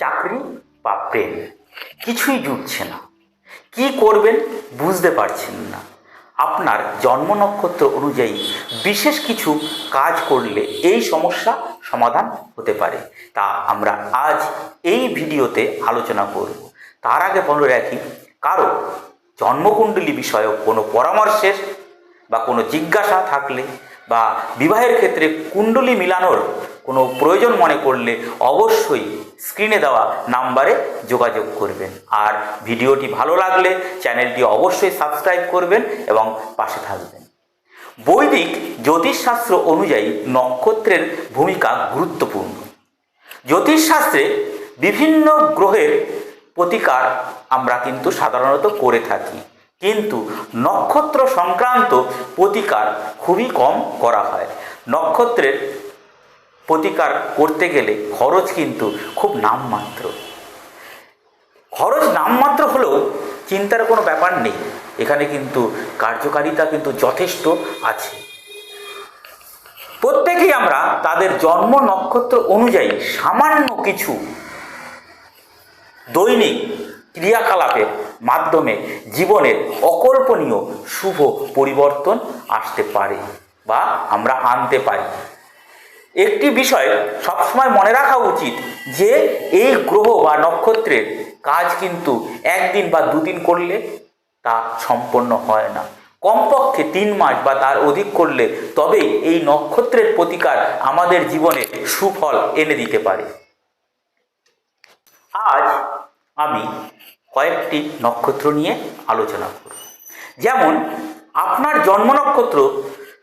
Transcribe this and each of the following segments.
চাকরি বা প্রেম। কিছুই জুটছে না। কি করবেন বুঝতে পারছেন না। আপনার জন্ম নক্ষত্র অনুযায়ী বিশেষ কিছু কাজ করলে এই সমস্যা সমাধান হতে পারে। তা আমরা আজ এই ভিডিওতে আলোচনা করব। তার আগে বলে রাখি, কারও জন্মকুণ্ডলী বিষয়ক কোনো পরামর্শের বা কোনো জিজ্ঞাসা থাকলে বা বিবাহের ক্ষেত্রে কুণ্ডলী মিলানোর কোনো প্রয়োজন মনে করলে অবশ্যই স্ক্রিনে দেওয়া নাম্বারে যোগাযোগ করবেন। আর ভিডিওটি ভালো লাগলে চ্যানেলটি অবশ্যই সাবস্ক্রাইব করবেন এবং পাশে থাকবেন। বৈদিক জ্যোতিষশাস্ত্র অনুযায়ী নক্ষত্রের ভূমিকা গুরুত্বপূর্ণ। জ্যোতিষশাস্ত্রে বিভিন্ন গ্রহের প্রতিকার আমরা কিন্তু সাধারণত করে থাকি। কিন্তু নক্ষত্র সংক্রান্ত প্রতিকার খুবই কম করা হয়। নক্ষত্রের প্রতিকার করতে গেলে খরচ কিন্তু খুব নামমাত্র। খরচ নামমাত্র হলেও চিন্তার কোনো ব্যাপার নেই। এখানে কিন্তু কার্যকারিতা কিন্তু যথেষ্ট আছে। প্রত্যেকেই আমরা তাদের জন্ম নক্ষত্র অনুযায়ী সামান্য কিছু দৈনিক ক্রিয়াকলাপের মাধ্যমে জীবনের অকল্পনীয় শুভ পরিবর্তন আসতে পারে বা আমরা আনতে পারি। একটি বিষয় সবসময় মনে রাখা উচিত যে এই গ্রহ বা নক্ষত্রের কাজ কিন্তু একদিন বা দুদিন করলে তা সম্পন্ন হয় না। কমপক্ষে তিন মাস বা তার অধিক করলে তবেই এই নক্ষত্রের প্রতিকার আমাদের জীবনে সুফল এনে দিতে পারে। আজ আমি কয়েকটি নক্ষত্র নিয়ে আলোচনা করব যেমন, আপনার জন্ম নক্ষত্র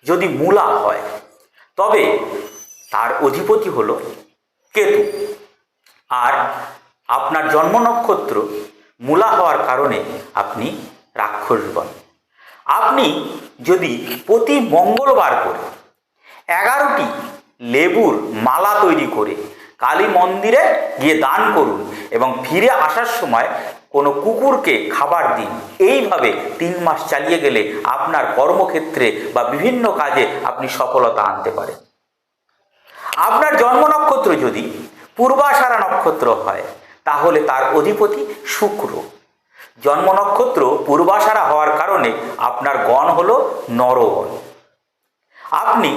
যদি মূলা হয়, তবে তার অধিপতি হলো কেতু। আর আপনার জন্ম নক্ষত্র মূলা হওয়ার কারণে আপনি রাক্ষস বন। আপনি যদি প্রতি মঙ্গলবার করে এগারোটি লেবুর মালা তৈরি করে কালী মন্দিরে গিয়ে দান করুন এবং ফিরে আসার সময় কোনো কুকুরকে খাবার দিন। এইভাবে তিন মাস চালিয়ে গেলে আপনার কর্মক্ষেত্রে বা বিভিন্ন কাজে আপনি সফলতা আনতে পারেন। আপনার জন্ম নক্ষত্র যদি পূর্বাষাঢ়া নক্ষত্র হয়, তাহলে তার অধিপতি শুক্র। জন্ম নক্ষত্র পূর্বাষাঢ়া হওয়ার কারণে আপনার গণ হল নরগণ। আপনি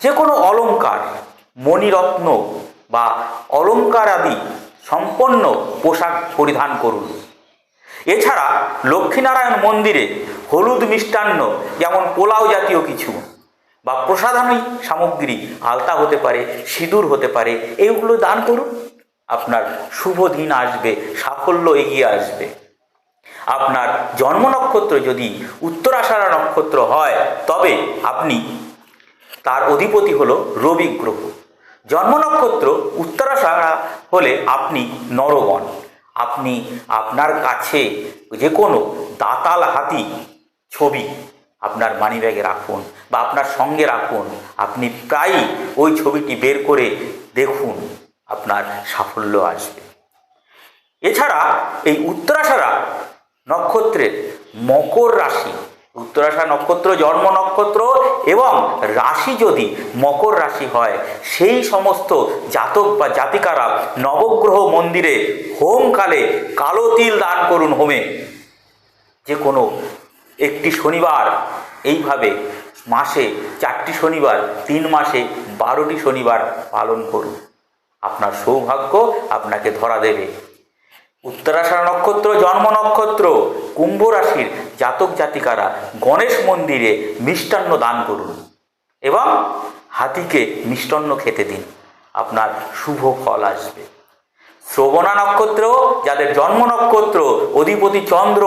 যে কোনো অলঙ্কার, মণিরত্ন বা অলঙ্কার আদি সম্পন্ন পোশাক পরিধান করুন। এছাড়া লক্ষ্মীনারায়ণ মন্দিরে হলুদ মিষ্টান্ন, যেমন পোলাও জাতীয় কিছু বা প্রসাধনী সামগ্রী আলতা হতে পারে, সিঁদুর হতে পারে এইগুলো দান করুন। আপনার শুভ দিন আসবে, সাফল্য এগিয়ে আসবে। আপনার জন্ম নক্ষত্র যদি উত্তরাষাঢ়া নক্ষত্র হয়, তবে আপনি তার অধিপতি হলো রবি গ্রহ। জন্ম নক্ষত্র উত্তরাষাঢ়া হলে আপনি নরগণ আপনি আপনার কাছে যে কোনো দাতাল হাতি ছবি আপনার মানিব্যাগে রাখুন বা আপনার সঙ্গে রাখুন। আপনি প্রায়ই ওই ছবিটি বের করে দেখুন, আপনার সাফল্য আসবে। এছাড়া এই উত্তরাষাঢ়া নক্ষত্রের মকর রাশি উত্তরাষাঢ়া নক্ষত্র, জন্ম নক্ষত্র এবং রাশি যদি মকর রাশি হয়, সেই সমস্ত জাতক বা জাতিকারা নবগ্রহ মন্দিরে হোমকালে কালো তিল দান করুন হোমে। যে কোনো একটি শনিবার এইভাবে মাসে চারটি শনিবার, তিন মাসে বারোটি শনিবার পালন করুন। আপনার সৌভাগ্য আপনাকে ধরা দেবে। উত্তরাষাঢ় নক্ষত্র, জন্ম নক্ষত্র, কুম্ভ রাশির জাতক জাতিকারা গণেশ মন্দিরে মিষ্টান্ন দান করুন এবং হাতিকে মিষ্টান্ন খেতে দিন। আপনার শুভ ফল আসবে। শ্রবণা নক্ষত্র, যাদের জন্ম নক্ষত্র, অধিপতি চন্দ্র,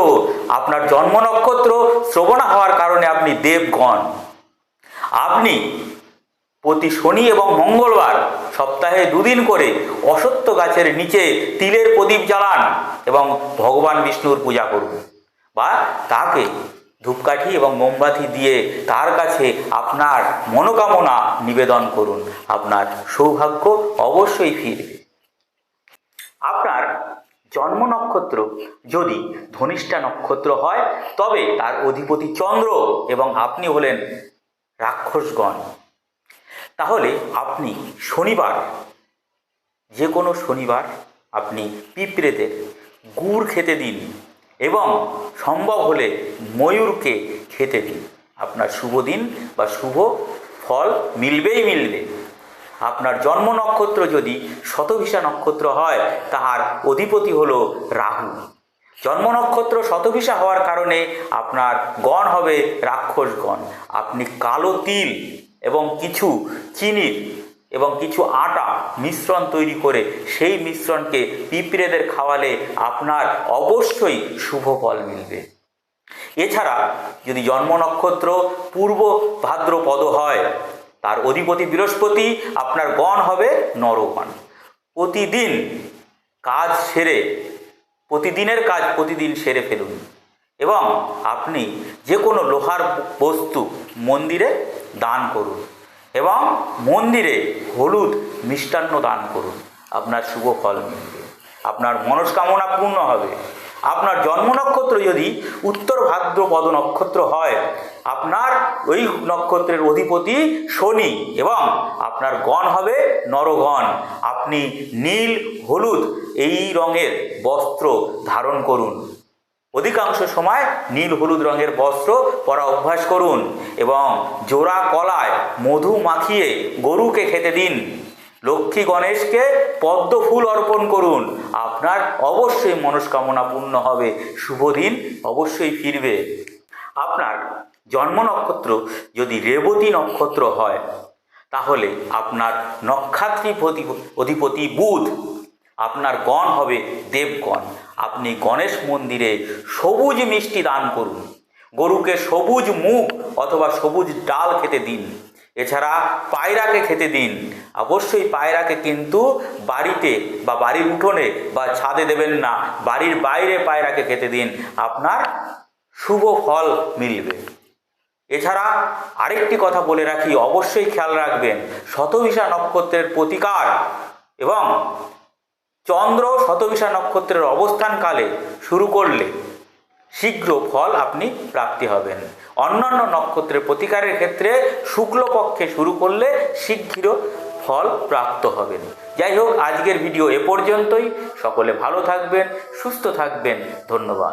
আপনার জন্ম নক্ষত্র শ্রবণা হওয়ার কারণে আপনি দেবগণ। আপনি প্রতি শনি এবং মঙ্গলবার সপ্তাহে দুদিন করে অসত্য গাছের নিচে তিলের প্রদীপ জ্বালান এবং ভগবান বিষ্ণুর পূজা করুন। বা তাকে ধূপকাঠি এবং মোমবাতি দিয়ে তার কাছে আপনার মনোকামনা নিবেদন করুন। আপনার সৌভাগ্য অবশ্যই ফিরবে। আপনার জন্ম নক্ষত্র যদি ধনিষ্ঠা নক্ষত্র হয়, তবে তার অধিপতি চন্দ্র এবং আপনি হলেন রাক্ষসগণ। তাহলে আপনি শনিবার যে কোনো শনিবার আপনি পিঁপড়েদের গুড় খেতে দিন এবং সম্ভব হলে ময়ূরকে খেতে দিন। আপনার শুভ দিন বা শুভ ফল মিলবেই মিলবে। আপনার জন্ম নক্ষত্র যদি শতভিসা নক্ষত্র হয়, তাহার অধিপতি হলো রাহু। জন্ম নক্ষত্র শতভিসা হওয়ার কারণে আপনার গণ হবে রাক্ষসগণ। আপনি কালো তিল এবং কিছু চিনির এবং কিছু আটা মিশ্রণ তৈরি করে সেই মিশ্রণকে পিঁপড়েদের খাওয়ালে আপনার অবশ্যই শুভ ফল মিলবে। এছাড়া যদি জন্ম নক্ষত্র পূর্ব ভাদ্রপদ হয়, তার অধিপতি বৃহস্পতি আপনার গণ হবে নরগণ প্রতিদিন কাজ সেরে, প্রতিদিনের কাজ প্রতিদিন সেরে ফেলুন এবং আপনি যে কোনো লোহার বস্তু মন্দিরে দান করুন এবং মন্দিরে হলুদ মিষ্টান্ন দান করুন। আপনার শুভ ফল মিলবে। আপনার মনস্কামনা পূর্ণ হবে। আপনার জন্ম নক্ষত্র যদি উত্তর ভাদ্রপদ নক্ষত্র হয়, আপনার ওই নক্ষত্রের অধিপতি শনি এবং আপনার গণ হবে নরগণ। আপনি নীল, হলুদ এই রঙের বস্ত্র ধারণ করুন। অধিকাংশ সময় নীল হলুদ রঙের বস্ত্র পরা অভ্যাস করুন এবং জোড়া কলায় মধু মাখিয়ে গরুকে খেতে দিন। লক্ষ্মী গণেশকে পদ্ম ফুল অর্পণ করুন। আপনার অবশ্যই মনস্কামনা পূর্ণ হবে। শুভ দিন অবশ্যই ফিরবে। আপনার জন্ম নক্ষত্র যদি রেবতী নক্ষত্র হয়, তাহলে আপনার নক্ষত্রী অধিপতি বুধ। আপনার গণ হবে দেবগণ। আপনি গণেশ মন্দিরে সবুজ মিষ্টি দান করুন। গরুকে সবুজ মুখ অথবা সবুজ ডাল খেতে দিন। এছাড়া পায়রাকে খেতে দিন। অবশ্যই পায়রাকে কিন্তু বাড়িতে বা বাড়ির উঠোনে বা ছাদে দেবেন না। বাড়ির বাইরে পায়রাকে খেতে দিন। আপনার শুভ ফল মিলবে। এছাড়া আরেকটি কথা বলে রাখি, অবশ্যই খেয়াল রাখবেন, শতভিসা নক্ষত্রের প্রতিকার এবং চন্দ্র শতবিশা নক্ষত্রের অবস্থানকালে শুরু করলে শীঘ্র ফল আপনি প্রাপ্তি হবেন। অন্যান্য নক্ষত্রের প্রতিকারের ক্ষেত্রে শুক্লপক্ষে শুরু করলে শীঘ্র ফল প্রাপ্ত হবেন। যাই হোক, আজকের ভিডিও এ পর্যন্তই। সকলে ভালো থাকবেন, সুস্থ থাকবেন। ধন্যবাদ।